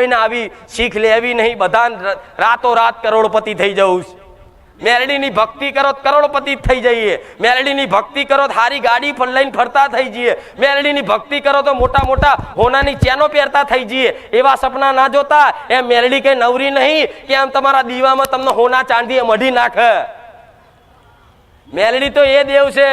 કોઈને આવી શીખ લેવી નહીં બધા રાતો રાત કરોડપતિ થઈ જવું છે. મેલડીની ભક્તિ કરો કરોડપતિ થઈ જઈએ. મેલડીની ભક્તિ કરો તો હારી ગાડી પણ લઈને ફરતા થઈ જઈએ. મેલડીની ભક્તિ કરો તો મોટા મોટા હોનાની ચેનો પહેરતા થઈ જઈએ. એવા સપના ના જોતા, એમ મેલડી કઈ નવરી નહીં, કે આમ તમારા દીવામાં તમને હોના ચાંદી મઢી નાખે. મેલડી તો એ દેવ છે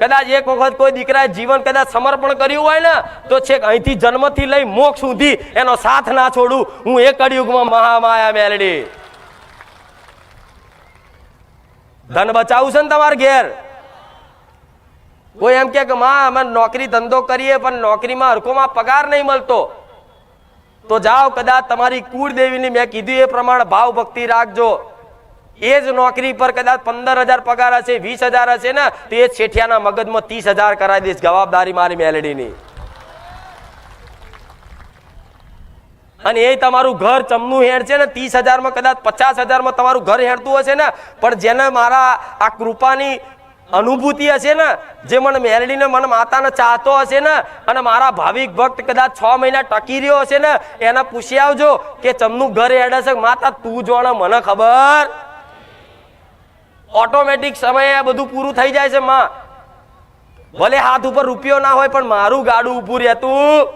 કદાચ એક વખત કોઈ દીકરાએ જીવન કદાચ સમર્પણ કર્યું હોય ને, તો છેક અહીંથી જન્મથી લઈ મોક્ષ સુધી એનો સાથ ના છોડું. હું એક કળિયુગમાં મહામાયા મેલડી. ધન બચાવું છે ને તમારે ઘેર? કોઈ એમ કે કે, માં, અમે નોકરી ધંધો કરીએ, પણ નોકરીમાં હરકોમાં પગાર નહીં મળતો. તો જાઓ, કદાચ તમારી કુળદેવીની મેં કીધું એ પ્રમાણે ભાવ ભક્તિ રાખજો. એ જ નોકરી પર કદાચ પંદર હજાર પગાર હશે વીસ હજાર હશે ને, તો એ છેઠિયાના મગજમાં ત્રીસ હજાર કરાવી દઈશ જવાબદારી મારી મેલેડીની. અને એ તમારું ઘર ચમનું હેડ છે ને ત્રીસ હજારમાં કદાચ પચાસ હજારમાં તમારું ઘર હેડતું હશે ને, પણ જેને મારા આ કૃપાની અનુભૂતિ હશે ને, જે મને મેલડીને મને માતાને ચાહતો હશે ને, અને મારા ભાવિક ભક્ત કદાચ છ મહિના ટકી રહ્યો હશે ને, એને પૂછી આવજો કે ચમનું ઘર હેડે છે, માતા તું જોણે મને ખબર? ઓટોમેટિક સમયે આ બધું પૂરું થઈ જાય છે, માં. ભલે હાથ ઉપર રૂપિયો ના હોય, પણ મારું ગાડું ઊભું રહેતું.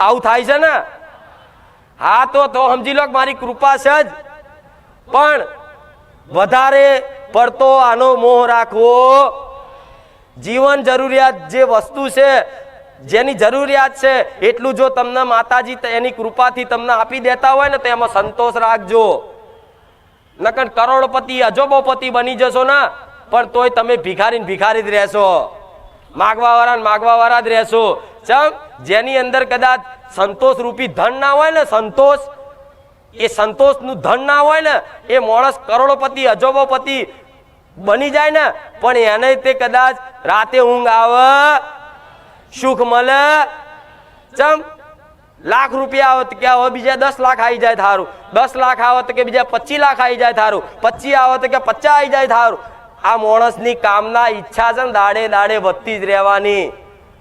આવું થાય છે ને? હા, તો તો સમજી લો મારી કૃપા છે જ. પણ વધારે પડતો આનો મોહ રાખવો. જીવન જરૂરિયાત જે વસ્તુ છે, જેની જરૂરિયાત છે, એટલું જો તમને માતાજી એની કૃપાથી તમને આપી દેતા હોય ને, તો એમાં સંતોષ રાખજો. નકર કરોડપતિ અજોબોપતિ બની જશો ના. પણ તોય તમે ભિખારી ભિખારી જ રહેશો. માગવા વાળા માગવા વાળા જ રહેશો. ચમ, જેની અંદર કદાચ સંતોષ રૂપી ધન ના હોય ને, સંતોષ, એ સંતોષનું ધન ના હોય ને, એ માણસ કરોડોપતિ, અજોબોપતિ બની જાય ને, પણ એને તે કદાચ રાતે ઊંઘ આવે, સુખ મળે. ચમ લાખ રૂપિયા આવત કે હવે બીજા દસ લાખ આવી જાય થારું. દસ લાખ આવે તો કે બીજા પચીસ લાખ આવી જાય થારું. પચીસ આવે તો કે પચાસ આવી જાય થારું. આ માણસની કામના ઈચ્છા છે ને દાડે દાડે વધતી જ રહેવાની.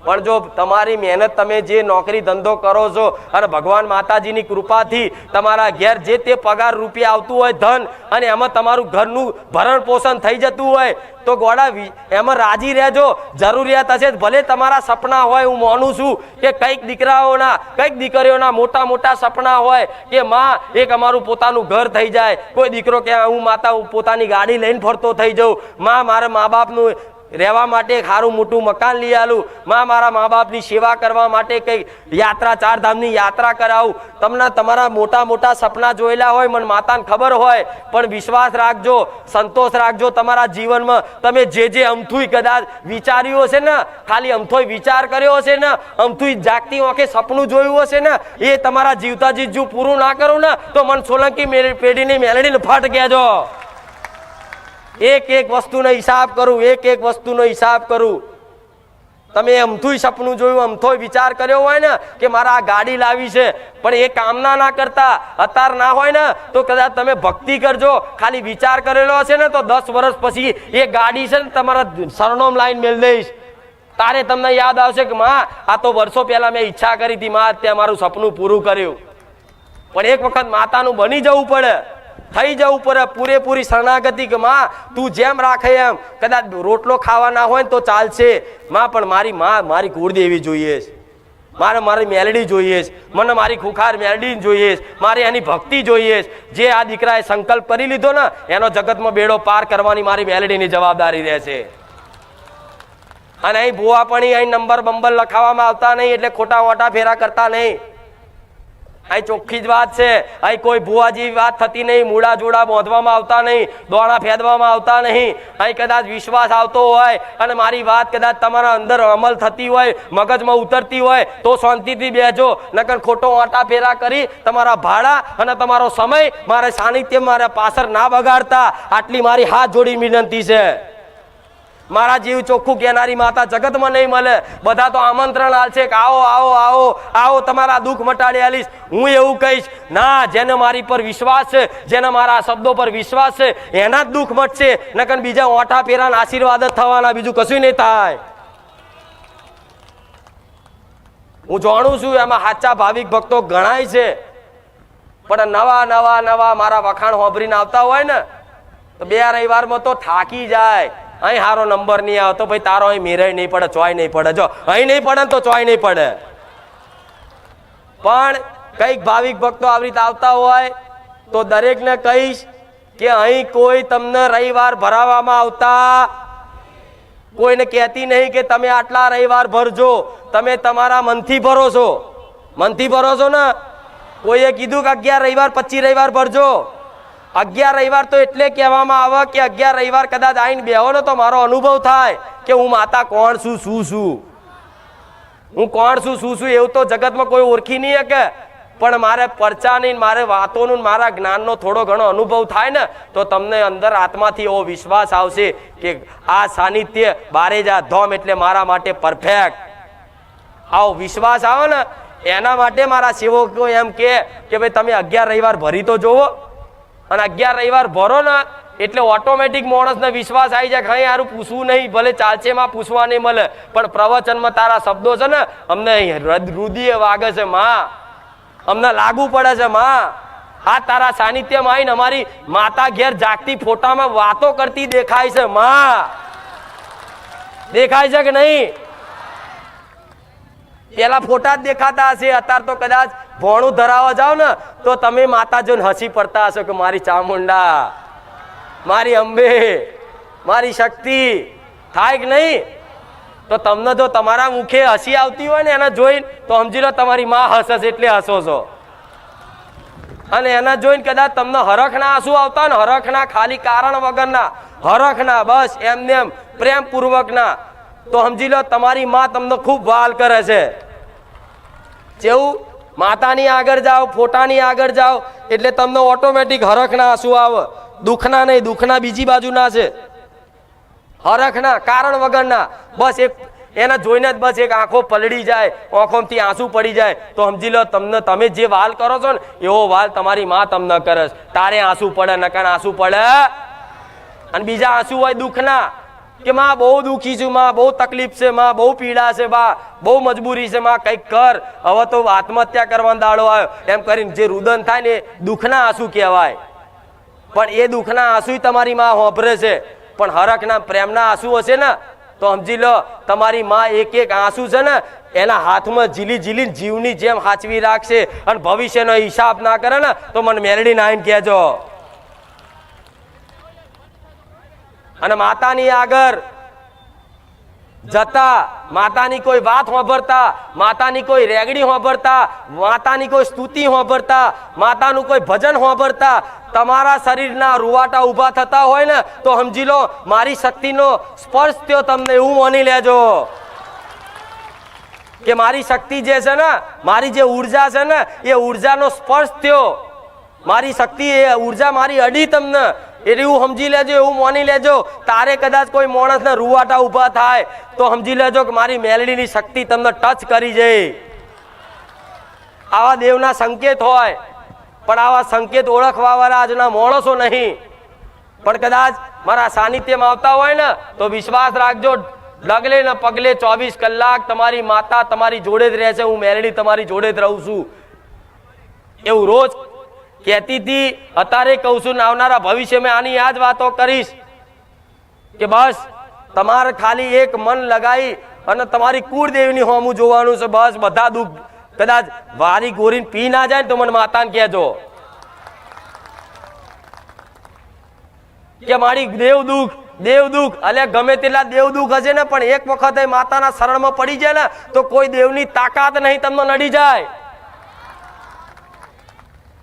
પણ જો તમારી મહેનત તમે જે નોકરી ધંધો કરો છો, અને ભગવાન માતાજીની કૃપાથી તમારા ઘેર જે તે પગાર રૂપિયા આવતું હોય ધન, અને એમાં તમારું ઘરનું ભરણ પોષણ થઈ જતું હોય, તો ગોડા એમાં રાજી રહેજો. જરૂરિયાત હશે ભલે તમારા સપના હોય, હું માનું છું કે કંઈક દીકરાઓના, કંઈક દીકરીઓના મોટા મોટા સપના હોય કે માં, એક અમારું પોતાનું ઘર થઈ જાય. કોઈ દીકરો કે હું માતા પોતાની ગાડી લઈને ફરતો થઈ જાઉં. માં, મારા મા બાપનું રહેવા માટે સારું મોટું મકાન લઈ આલું. માં મારા મા બાપની સેવા કરવા માટે કંઈક યાત્રા ચાર ધામની યાત્રા કરાવું. તમને તમારા મોટા મોટા સપના જોયેલા હોય, મને માતાને ખબર હોય, પણ વિશ્વાસ રાખજો, સંતોષ રાખજો તમારા જીવનમાં. તમે જે જે અમથુંય કદાચ વિચાર્યું હશે ને, ખાલી અમથોય વિચાર કર્યો હશે ને, અમથુંય જાગતી આંખે સપનું જોયું હશે ને, એ તમારા જીવતા જીજુ પૂરું ના કરું ને, તો મન સોલંકી પેઢીની મેલડીને ફાટ કહેજો એક એક વસ્તુનો હિસાબ કરું, એક એક વસ્તુનો હિસાબ કરું. તમે અમથુંય સપનું જોયું, અમથોય વિચાર કર્યો હોય ને કે મારા આ ગાડી લાવી છે, પણ એ કામના ના કરતા, અતાર ના હોય ને, તો કદાચ તમે ભક્તિ કરજો. ખાલી વિચાર કરેલો હશે ને, તો દસ વર્ષ પછી એ ગાડી છે ને, તમારા સરનોમ લાઈન મેળ દઈશ. તારે તમને યાદ આવશે કે માં, આ તો વર્ષો પહેલા મેં ઈચ્છા કરી હતી, માં ત્યાં મારું સપનું પૂરું કર્યું. પણ એક વખત માતાનું બની જવું પડે. થઈ જવું પડે પૂરેપૂરી શરણાગતિ કે માં, તું જેમ રાખે એમ. કદાચ રોટલો ખાવાના હોય ને તો ચાલશે. માં, પણ મારી માં મારી કુળદેવી જોઈએ છે. મારે મારી મેલડી જોઈએ છે. મને મારી ખુખાર મેલડી જોઈએ છે. મારે એની ભક્તિ જોઈએ છે. જે આ દીકરાએ સંકલ્પ કરી લીધો ને, એનો જગતમાં બેડો પાર કરવાની મારી મેલડીની જવાબદારી રહેશે. અને અહીં ભૂવા પણ અહીં નંબર બંબર લખાવવામાં આવતા નહીં, એટલે ખોટા મોટા ફેરા કરતા નહીં. અહીં ચોખ્ખી જ વાત છે. અહીં કોઈ ભુવા જેવી વાત થતી નહીં. મૂળા જોડા બાંધવામાં આવતા નહીં. દોણા ફેદવામાં આવતા નહીં. અહીં કદાચ વિશ્વાસ આવતો હોય અને મારી વાત કદાચ તમારા અંદર અમલ થતી હોય, મગજમાં ઉતરતી હોય, તો શાંતિથી બેજો નકર ખોટો આટા ફેરા કરી તમારા ભાડા અને તમારો સમય મારે સાનિધ્ય મારા પાછળ ના બગાડતા. આટલી મારી હાથ જોડી વિનંતી છે. મારા જીવ ચોખ્ખું કહેનારી માતા જગતમાં નહીં મળે. બધા તો આમંત્રણ આલશે કે આવો આવો આવો આવો, તમારા દુઃખ મટાડી આલીશ. હું એવું કહીશ, ના, જેને મારી પર વિશ્વાસ છે, જેને મારા શબ્દો પર વિશ્વાસ છે, એના જ દુઃખ મટશે. નકર બીજા ઓઠા પેરાના આશીર્વાદ જ થવાના, બીજું કશું નહીં થાય. હું જાણું છું એમાં સાચા ભાવિક ભક્તો ગણાય છે. પણ નવા નવા નવા મારા વખાણ હોભરીને આવતા હોય ને, તો બે રવિવારમાં તો થાકી જાય. અહીં સારો નંબર નહીં આવતો ભાઈ તારો અહીં મીરાય નહીં પડે, ચોય નહીં પડે. જો, અહીં નહીં પડે તો ચોય નહીં પડે. પણ કંઈક ભાવિક ભક્તો આવી રીતે આવતા હોય તો દરેકને કહીશ કે અહીં કોઈ તમને રવિવાર ભરાવવામાં આવતા કોઈને કહેતી નહીં કે તમે આટલા રવિવાર ભરજો, તમે તમારા મનથી ભરો છો. મનથી ભરો છો ને? કોઈએ કીધું કે અગિયાર રવિવાર, પચીસ રવિવાર ભરજો. અગિયાર રવિવાર તો એટલે કહેવામાં આવે કે અગિયાર રવિવાર કદાચ આવીને બેહો ને તો મારો અનુભવ થાય કે હું માતા કોણ છું, શું છું? હું કોણ છું, શું છું એવું તો જગતમાં કોઈ ઓળખી નહીં શકે. પણ મારે પરચાની મારે વાતોનું મારા જ્ઞાનનો થોડો ઘણો અનુભવ થાય ને, તો તમને અંદર આત્માથી એવો વિશ્વાસ આવશે કે આ સાનિધ્ય બારેજા ધોમ એટલે મારા માટે પરફેક્ટ આવો વિશ્વાસ આવે ને, એના માટે મારા સેવકો એમ કે ભાઈ તમે અગિયાર રવિવાર ભરી તો જોવો. અને અગિયાર રવિવાર ભરો ને, એટલે ઓટોમેટિક માણસને વિશ્વાસ આવી જાય કે સારું પૂછવું નહીં, ભલે ચાલશે માં પૂછવા નહીં મળે, પણ પ્રવચનમાં તારા શબ્દો છે ને, અમને રુદિય વાગે છે, માં. અમને લાગુ પડે છે, માં. આ તારા સાનિધ્યમાં આવીને અમારી માતા ઘેર જાગતી ફોટામાં વાતો કરતી દેખાય છે, માં. દેખાય છે કે નહીં? પેલા ફોટા જ દેખાતા હશે. અત્યારે તો કદાચ ભોણું ધરાવવા જાવ ને, તો તમે માતા જોઈને હસી પડતા હશો કે મારી ચામુંડા, મારી અંબે, મારી શક્તિ, થાય કે નહીં? તો તમને જો તમારા મુખે હસી આવતી હોય ને, એને જોઈને તો સમજી લો તમારી માં હસે છે એટલે હસો છો. અને એના જોઈને કદાચ તમને હરખના આંસુ આવતા ને, હરખના ખાલી કારણ વગરના, હરખના, બસ એમને એમ પ્રેમપૂર્વકના. તો સમજી લો તમારી માં તમને ખૂબ વાલ કરે છે. જેવું માતાની આગળ જાઓ, ફોટાની આગળ જાઓ, એટલે તમને ઓટોમેટિક હરખના આંસુ આવે. દુઃખના નહીં, દુઃખના બીજી બાજુના છે. હરખના, કારણ વગરના. બસ એક, એના જોઈને જ બસ એક આંખો પલળી જાય આંખોમાંથી આંસુ પડી જાય. તો સમજી લો, તમને, તમે જે વાલ કરો છો ને, એવો વાલ તમારી માં તમને કરે તારે આંસુ પડે નકાન આંસુ પડે. અને બીજા આંસુ હોય દુઃખના. કે માં બહુ દુઃખી છું, માં બહુ તકલીફ છે, માં બહુ પીડા છે બા બહુ મજબૂરી છે, માં કંઈક કર. હવે તો આત્મહત્યા કરવાનો દાડો આવ્યો. એમ કરીને જે રુદન થાય ને દુઃખના આંસુ કહેવાય. પણ એ દુઃખના આંસુ તમારી માં હોભરે છે. પણ હરખના પ્રેમના આંસુ હશે ને, તો સમજી લો, તમારી માં એક એક આંસુ છે ને, એના હાથમાં ઝીલી ઝીલી જીવની જેમ હાચવી રાખશે અને ભવિષ્યનો હિસાબ ના કરે ને, તો મને મેરડી નાઈન કહેજો. અને માતાની આગળ જતા, માતાની કોઈ વાત હોંભરતા માતાની કોઈ રેગડી હોંભરતા માતાની કોઈ સ્તુતિ હોંભરતા માતાનું કોઈ ભજન હોંભરતા તમારા શરીરના રૂવાટા ઊભા થતા હોય ને, તો સમજી લો, મારી શક્તિનો સ્પર્શ થયો તમને એવું માની લેજો. કે મારી શક્તિ જે છે ને, મારી જે ઊર્જા છે ને, એ ઉર્જાનો સ્પર્શ થયો. મારી શક્તિ એ ઊર્જા મારી અડી તમને એટલે એવું સમજી લેજો, એવું માની લેજો. તારે કદાચ કોઈ માણસને રૂવાટા ઊભા થાય, તો સમજી લેજો કે મારી મેલડીની શક્તિ તમને ટચ કરી જાય આવા દેવના સંકેત હોય, પણ આવા સંકેત ઓળખવા વાળા આજના માણસો નહીં. પણ કદાચ મારા સાનિધ્યમાં આવતા હોય ને, તો વિશ્વાસ રાખજો, ડગલે ને પગલે ચોવીસ કલાક તમારી માતા તમારી જોડે જ રહેશે, હું મેલડી તમારી જોડે જ રહું છું. એવું રોજ કહેતી હતી અત્યારે કહું છું, આવનારા ભવિષ્યમાં આની આ જ વાતો કરીશ. કે બસ, તમારે ખાલી એક મન લગાવી અને તમારી કુળદેવીની હોમું જોવાનું છે, બસ, બધા દુઃખ. કદાચ વારી ગોરીને પી ના જાય ને તો મને માતાને કહેજો. કે મારી દેવ દુઃખ દેવ દુઃખ અલે ગમે તેટલા દેવ દુઃખ હશે ને, પણ એક વખત માતાના શરણમાં પડી જાય ને, તો કોઈ દેવની તાકાત નહીં, તમને નડી જાય.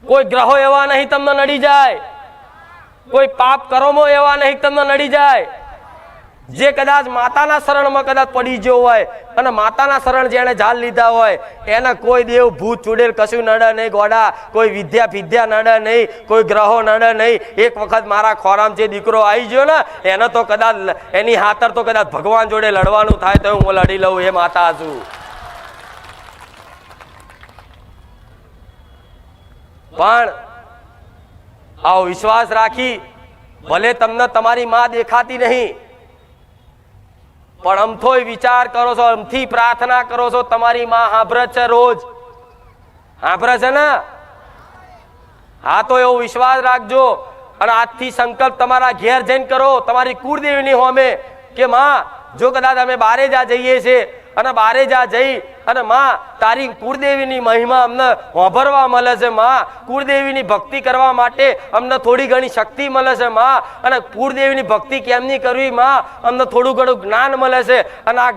કોઈ ગ્રહો એવા નહીં તમને નડી જાય. કોઈ પાપ કર્મો એવા નહીં તમને નડી જાય. જે કદાચ માતાના શરણમાં કદાચ પડી ગયો હોય અને માતાના શરણ જેણે ઝાલ લીધા હોય, એને કોઈ દેવ ભૂત, ચૂડેલ કશું નડે નહીં ગોડા, કોઈ વિદ્યા વિદ્યા નડે નહીં, કોઈ ગ્રહો નડે નહીં. એક વખત મારા ખોરામ જે દીકરો આવી ગયો ને, એને તો કદાચ એની હાથર તો કદાચ ભગવાન જોડે લડવાનું થાય તો હું લડી લઉં એ માતા છું પણ આવો વિશ્વાસ રાખી, ભલે તમને તમારી માં દેખાતી નહીં, પણ અમથોય વિચાર કરો છો, અમથી પ્રાર્થના કરો છો, તમારી માં સાંભળે છે રોજ. સાંભળે છે ને? હા, તો એવો વિશ્વાસ રાખજો અને આજથી સંકલ્પ તમારા ઘેર જઈને કરો. તમારી કુળદેવીની હોમે કે માં, જો કદાચ અમે બારે આ જઈએ છીએ અને બારે જા જઈ અને માં, તારી કુળદેવીની મહિમા અમને વાભરવા મળે છે, માં. કુળદેવીની ભક્તિ કરવા માટે અમને થોડી ઘણી શક્તિ મળે છે, માં. અને કુળદેવીની ભક્તિ કેમની કરવી, માં? અમને થોડું ઘણું જ્ઞાન મળે છે. અને આ